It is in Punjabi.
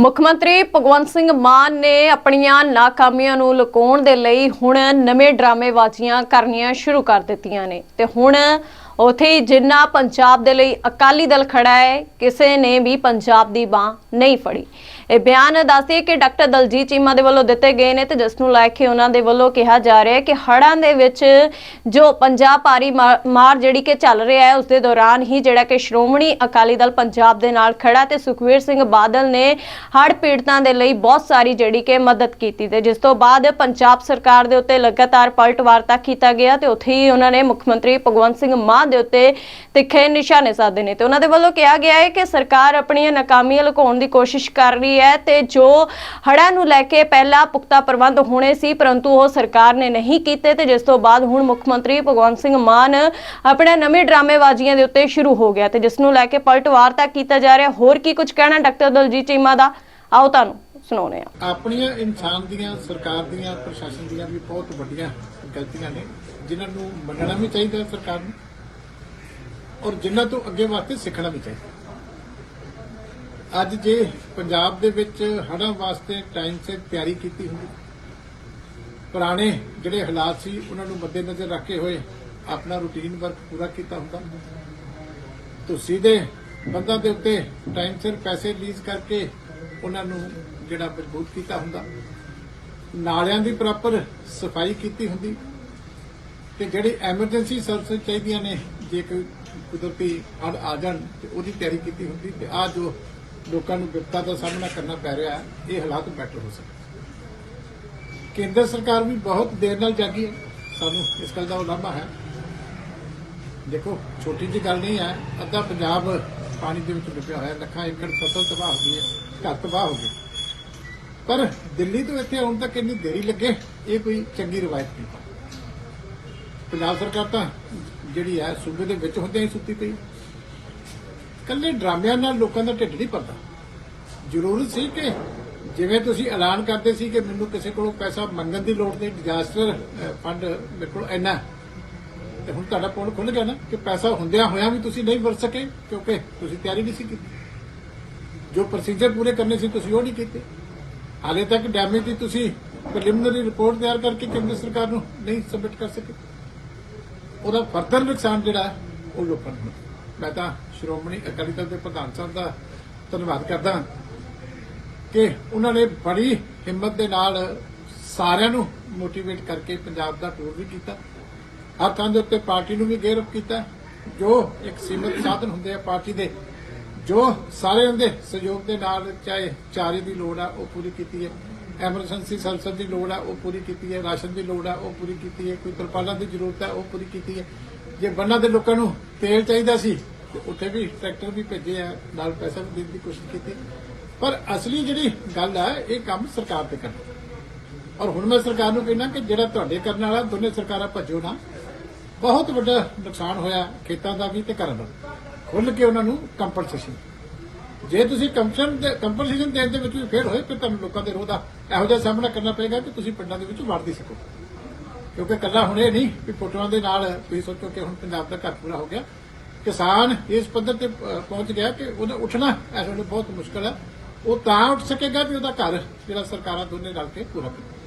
ਮੁੱਖ ਮੰਤਰੀ ਭਗਵੰਤ ਸਿੰਘ ਮਾਨ ਨੇ ਆਪਣੀਆਂ ਨਾਕਾਮੀਆਂ ਨੂੰ ਲੁਕਾਉਣ ਦੇ ਲਈ ਹੁਣ ਨਵੇਂ ਡਰਾਮੇਬਾਜ਼ੀਆਂ ਕਰਨੀਆਂ ਸ਼ੁਰੂ ਕਰ ਦਿੱਤੀਆਂ ਨੇ। ਤੇ ਹੁਣ ਉਥੇ ਹੀ ਜਿੰਨਾ ਪੰਜਾਬ ਦੇ ਲਈ ਅਕਾਲੀ ਦਲ ਖੜਾ ਹੈ, ਕਿਸੇ ਨੇ ਵੀ ਪੰਜਾਬ ਦੀ ਬਾਹ ਨਹੀਂ ਫੜੀ। ਇਹ ਬਿਆਨ ਦੱਸਦੇ ਕਿ ਡਾਕਟਰ ਦਲਜੀਤ ਚੀਮਾ ਦੇ ਵੱਲੋਂ ਦਿੱਤੇ ਗਏ ਨੇ ਤੇ ਜਿਸ ਨੂੰ ਲੈ ਕੇ ਉਹਨਾਂ ਦੇ ਵੱਲੋਂ ਕਿਹਾ ਜਾ ਰਿਹਾ ਹੈ ਕਿ ਹੜ੍ਹਾਂ ਦੇ ਵਿੱਚ ਜੋ ਪੰਜਾਬ ਭਾਰੀ ਮਾ- ਮਾਰ ਜਿਹੜੀ ਕਿ ਚੱਲ ਰਿਹਾ ਹੈ, ਉਸ ਦੇ ਦੌਰਾਨ ਹੀ ਜਿਹੜਾ ਕਿ ਸ਼੍ਰੋਮਣੀ ਅਕਾਲੀ ਦਲ ਪੰਜਾਬ ਦੇ ਨਾਲ ਖੜਾ ਤੇ ਸੁਖਵੀਰ ਸਿੰਘ ਬਾਦਲ ਨੇ ਹੜ੍ਹ ਪੀੜਤਾਂ ਦੇ ਲਈ ਬਹੁਤ ਸਾਰੀ ਜਿਹੜੀ ਕਿ ਮਦਦ ਕੀਤੀ ਤੇ ਜਿਸ ਤੋਂ ਬਾਅਦ ਪੰਜਾਬ ਸਰਕਾਰ ਦੇ ਉੱਤੇ ਲਗਾਤਾਰ ਪਲਟਵਾਰਤਾ ਕੀਤਾ ਗਿਆ ਤੇ ਉੱਥੇ ਹੀ ਉਹਨਾਂ ਨੇ ਮੁੱਖ ਮੰਤਰੀ ਭਗਵੰਤ ਸਿੰਘ ਮਾਨ ਦੇ ਉੱਤੇ ਤਿੱਖੇ ਨਿਸ਼ਾਨੇ ਸਾਧੇ ਨੇ ਤੇ ਉਹਨਾਂ ਦੇ ਵੱਲੋਂ ਕਿਹਾ ਗਿਆ ਹੈ ਕਿ ਸਰਕਾਰ ਆਪਣੀਆਂ ਨਾਕਾਮੀਆਂ ਲੁਕਾਉਣ ਦੀ ਕੋਸ਼ਿਸ਼ ਕਰ ਰਹੀ ਹੈ ਤੇ ਜੋ ਹੜ੍ਹਾਂ ਨੂੰ ਲੈ ਕੇ ਪਹਿਲਾਂ ਪੁਖਤਾ ਪ੍ਰਬੰਧ ਹੋਣੇ ਸੀ, ਪਰੰਤੂ ਉਹ ਸਰਕਾਰ ਨੇ ਨਹੀਂ ਕੀਤੇ ਤੇ ਜਿਸ ਤੋਂ ਬਾਅਦ ਹੁਣ ਮੁੱਖ ਮੰਤਰੀ ਭਗਵੰਤ ਸਿੰਘ ਮਾਨ ਆਪਣੇ ਨਵੇਂ ਡਰਾਮੇਬਾਜ਼ੀਆਂ ਦੇ ਉੱਤੇ ਸ਼ੁਰੂ ਹੋ ਗਿਆ ਤੇ ਜਿਸ ਨੂੰ ਲੈ ਕੇ ਪਲਟਵਾਰਤਾ ਕੀਤਾ ਜਾ ਰਿਹਾ। ਹੋਰ ਕੀ ਕੁਝ ਕਹਿਣਾ ਡਾਕਟਰ ਦਲਜੀਤ ਚੀਮਾ ਦਾ? ਆਓ ਤੁਹਾਨੂੰ ਸੁਣਾਉਂਦੇ ਹਾਂ। ਆਪਣੀਆਂ ਇਨਸਾਨ ਦੀਆਂ, ਸਰਕਾਰ ਦੀਆਂ, ਪ੍ਰਸ਼ਾਸਨ ਦੀਆਂ ਵੀ ਬਹੁਤ ਵੱਡੀਆਂ ਗਲਤੀਆਂ ਨੇ, ਜਿਨ੍ਹਾਂ ਨੂੰ ਮੰਨਣਾ ਵੀ ਚਾਹੀਦਾ ਸਰਕਾਰ ਨੂੰ। ਔਰ ਜਿਨ੍ਹਾਂ ਤੋਂ ਅੱਗੇ ਵਾਸਤੇ ਸਿੱਖਣਾ ਵੀ ਚਾਹੀਦਾ। ਅੱਜ ਜੇ ਪੰਜਾਬ ਦੇ ਵਿੱਚ ਹੜ੍ਹਾਂ ਵਾਸਤੇ ਟਾਈਮ ਸਿਰ ਤਿਆਰੀ ਕੀਤੀ ਹੁੰਦੀ, ਪੁਰਾਣੇ ਜਿਹੜੇ ਹਾਲਾਤ ਸੀ, ਉਹਨਾਂ ਨੂੰ ਮੱਦੇਨਜ਼ਰ ਰੱਖੇ ਹੋਏ ਆਪਣਾ ਰੂਟੀਨ ਵਰਕ ਪੂਰਾ ਕੀਤਾ ਹੁੰਦਾ। ਤੁਸੀਂ ਦੇ ਬੰਦਾਂ ਦੇ ਉੱਤੇ ਟਾਈਮ ਸਿਰ ਪੈਸੇ ਰਿਲੀਜ਼ ਕਰਕੇ ਉਹਨਾਂ ਨੂੰ ਜਿਹੜਾ ਮਜ਼ਬੂਤ ਕੀਤਾ ਹੁੰਦਾ। ਨਾਲਿਆਂ ਦੀ ਪ੍ਰੋਪਰ ਸਫ਼ਾਈ ਕੀਤੀ ਹੁੰਦੀ। ਤੇ ਜਿਹੜੀ ਐਮਰਜੈਂਸੀ ਸਰਵਿਸ ਚਾਹੀਦੀਆਂ ਨੇ, ਜੇ ਕੋਈ ਕੁਦਰਤੀ ਹੜ੍ਹ ਆ ਜਾਣ ਤੇ ਉਹਦੀ ਤਿਆਰੀ ਕੀਤੀ ਹੁੰਦੀ ਤੇ ਆ ਜੋ ਲੋਕਾਂ ਨੂੰ ਵਿਪਤਾ ਦਾ ਸਾਹਮਣਾ ਕਰਨਾ ਪੈ ਰਿਹਾ, ਇਹ ਹਾਲਾਤ ਬੈਟਰ ਹੋ ਸਕਦੇ ਕੇਂਦਰ ਸਰਕਾਰ ਵੀ ਬਹੁਤ ਦੇਰ ਨਾਲ ਜਾਗੀ ਹੈ। ਸਾਨੂੰ ਇਸ ਗੱਲ ਦਾ ਉਲਾਮਾ ਹੈ। ਦੇਖੋ, ਛੋਟੀ ਜਿਹੀ ਗੱਲ ਨਹੀਂ ਹੈ। ਅੱਧਾ ਪੰਜਾਬ ਪਾਣੀ ਦੇ ਵਿੱਚ ਡੁੱਬਿਆ ਹੋਇਆ, ਲੱਖਾਂ ਏਕੜ ਫਸਲ ਤਬਾਹ ਹੋ ਗਈ ਹੈ, ਘਰ ਤਬਾਹ ਹੋ ਗਏ। ਪਰ ਦਿੱਲੀ ਤੋਂ ਇੱਥੇ ਆਉਣ ਤੱਕ ਇੰਨੀ ਦੇਰੀ ਲੱਗੇ, ਇਹ ਕੋਈ ਚੰਗੀ ਰਵਾਇਤ ਨਹੀਂ। ਪੰਜਾਬ ਸਰਕਾਰ ਤਾਂ ਜਿਹੜੀ ਹੈ, ਸੂਬੇ ਦੇ ਵਿੱਚ ਹੁੰਦਿਆਂ ਹੀ ਸੁੱਤੀ ਪਈ। ਕੱਲੇ ਡਰਾਮਿਆਂ ਨਾਲ ਲੋਕਾਂ ਦਾ ਢਿੱਡ ਨਹੀਂ ਭਰਦਾ। ਜ਼ਰੂਰਤ ਸੀ ਕਿ ਜਿਵੇਂ ਤੁਸੀਂ ਐਲਾਨ ਕਰਦੇ ਸੀ ਕਿ ਮੈਨੂੰ ਕਿਸੇ ਕੋਲੋਂ ਪੈਸਾ ਮੰਗਣ ਦੀ ਲੋੜ ਨਹੀਂ ਡਿਜ਼ਾਸਟਰ ਫੰਡ ਮੇਰੇ ਕੋਲ ਇੰਨਾ ਤੇ ਹੁਣ ਤੁਹਾਡਾ ਪੁੰਨ ਖੁੱਲ ਗਿਆ ਨਾ ਕਿ ਪੈਸਾ ਹੁੰਦਿਆਂ ਹੋਇਆਂ ਵੀ ਤੁਸੀਂ ਨਹੀਂ ਵਰਤ ਸਕੇ, ਕਿਉਂਕਿ ਤੁਸੀਂ ਤਿਆਰੀ ਨਹੀਂ ਸੀ ਕੀਤੀ। ਜੋ ਪ੍ਰੋਸੀਜਰ ਪੂਰੇ ਕਰਨੇ ਸੀ, ਤੁਸੀਂ ਉਹ ਨਹੀਂ ਕੀਤੇ। ਹਾਲੇ ਤੱਕ ਡੈਮੇਜ ਦੀ ਤੁਸੀਂ ਪ੍ਰੀਲਿਮਿਨਰੀ ਰਿਪੋਰਟ ਤਿਆਰ ਕਰਕੇ ਕੇਂਦਰ ਸਰਕਾਰ ਨੂੰ ਨਹੀਂ ਸਬਮਿਟ ਕਰ ਸਕੇ। ਉਹਦਾ ਫਰਦਰ ਨੁਕਸਾਨ ਜਿਹੜਾ ਉਹ ਲੋਕਾਂ ਨੂੰ ਮੈਂ ਤਾਂ ਸ਼੍ਰੋਮਣੀ ਅਕਾਲੀ ਦਲ ਦੇ ਪ੍ਰਧਾਨ ਸਾਹਿਬ ਦਾ ਧੰਨਵਾਦ ਕਰਦਾ ਕਿ ਉਹਨਾਂ ਨੇ ਬੜੀ ਹਿੰਮਤ ਦੇ ਨਾਲ ਸਾਰਿਆਂ ਨੂੰ ਮੋਟੀਵੇਟ ਕਰਕੇ ਪੰਜਾਬ ਦਾ ਟੂਰ ਵੀ ਕੀਤਾ। ਹਰ ਥਾਂ ਦੇ ਉੱਤੇ ਪਾਰਟੀ ਨੂੰ ਵੀ ਗੇਰਫ ਕੀਤਾ। ਜੋ ਇੱਕ ਸੀਮਤ ਸਾਧਨ ਹੁੰਦੇ ਆ ਪਾਰਟੀ ਦੇ, ਜੋ ਸਾਰਿਆਂ ਦੇ ਸਹਿਯੋਗ ਦੇ ਨਾਲ ਚਾਹੇ ਚਾਰੇ ਦੀ ਲੋੜ ਆ, ਉਹ ਪੂਰੀ ਕੀਤੀ ਹੈ। ਐਮਰਜੈਂਸੀ ਸਰਵਿਸ ਦੀ ਲੋੜ ਹੈ, ਉਹ ਪੂਰੀ ਕੀਤੀ ਹੈ, ਰਾਸ਼ਨ ਦੀ ਲੋੜ ਹੈ, ਉਹ ਪੂਰੀ ਕੀਤੀ ਹੈ, ਕੋਈ ਤਰਪਾਲਾਂ ਦੀ ਜ਼ਰੂਰਤ ਹੈ, ਉਹ ਪੂਰੀ ਕੀਤੀ ਹੈ। ਜੇ ਬੰਨਾਂ ਦੇ ਲੋਕਾਂ ਨੂੰ ਤੇਲ ਚਾਹੀਦਾ ਸੀ, ਤੇ ਉੱਥੇ ਵੀ ਟਰੈਕਟਰ ਵੀ ਭੇਜੇ ਆ, ਨਾਲ ਪੈਸਾ ਵੀ ਦੇਣ ਦੀ ਕੋਸ਼ਿਸ਼ ਕੀਤੀ। ਪਰ ਅਸਲੀ ਜਿਹੜੀ ਗੱਲ ਹੈ, ਇਹ ਕੰਮ ਸਰਕਾਰ ਤੇ ਕਰਨਾ। ਔਰ ਹੁਣ ਮੈਂ ਸਰਕਾਰ ਨੂੰ ਕਹਿਣਾ ਕਿ ਜਿਹੜਾ ਤੁਹਾਡੇ ਕਰਨ ਵਾਲਾ, ਦੋਨੇ ਸਰਕਾਰਾਂ ਭੱਜੋ ਨਾ। ਬਹੁਤ ਵੱਡਾ ਨੁਕਸਾਨ ਹੋਇਆ ਖੇਤਾਂ ਦਾ ਵੀ ਤੇ ਘਰਾਂ ਦਾ ਵੀ। ਖੁੱਲ ਕੇ ਉਹਨਾਂ ਨੂੰ ਕੰਪਨਸੇਸ਼ਨ ਜੇ ਤੁਸੀਂ ਕੰਪਨਸੇਸ਼ਨ ਕੰਪਨਸੇਸ਼ਨ ਦੇਣ ਦੇ ਵਿੱਚ ਵੀ ਫੇਲ ਹੋਏ, ਫਿਰ ਤੁਹਾਨੂੰ ਲੋਕਾਂ ਦੇ ਰੋਹ ਦਾ ਇਹੋ ਜਿਹਾ ਸਾਹਮਣਾ ਕਰਨਾ ਪਏਗਾ ਕਿ ਤੁਸੀਂ ਪਿੰਡਾਂ ਦੇ ਵਿੱਚ ਵੜ ਨਹੀਂ ਸਕੋ। ਕਿਉਂਕਿ ਕੱਲਾ ਹੁਣ ਇਹ ਨਹੀਂ ਕਿ ਫੋਟੋਆਂ ਦੇ ਨਾਲ ਤੁਸੀਂ ਸੋਚੋ ਕਿ ਹੁਣ ਪੰਜਾਬ ਦਾ ਘਰ ਪੂਰਾ ਹੋ ਗਿਆ। ਕਿਸਾਨ ਇਸ ਪੱਧਰ ਤੇ ਪਹੁੰਚ ਗਿਆ ਕਿ ਉਹਦਾ ਉੱਠਣਾ ਇਸ ਵੇਲੇ ਬਹੁਤ ਮੁਸ਼ਕਲ ਹੈ। ਉਹ ਤਾਂ ਉੱਠ ਸਕੇਗਾ ਵੀ ਉਹਦਾ ਘਰ ਜਿਹੜਾ ਸਰਕਾਰਾਂ ਦੋਨੇ ਰਲ ਕੇ ਪੂਰਾ ਕਰੇ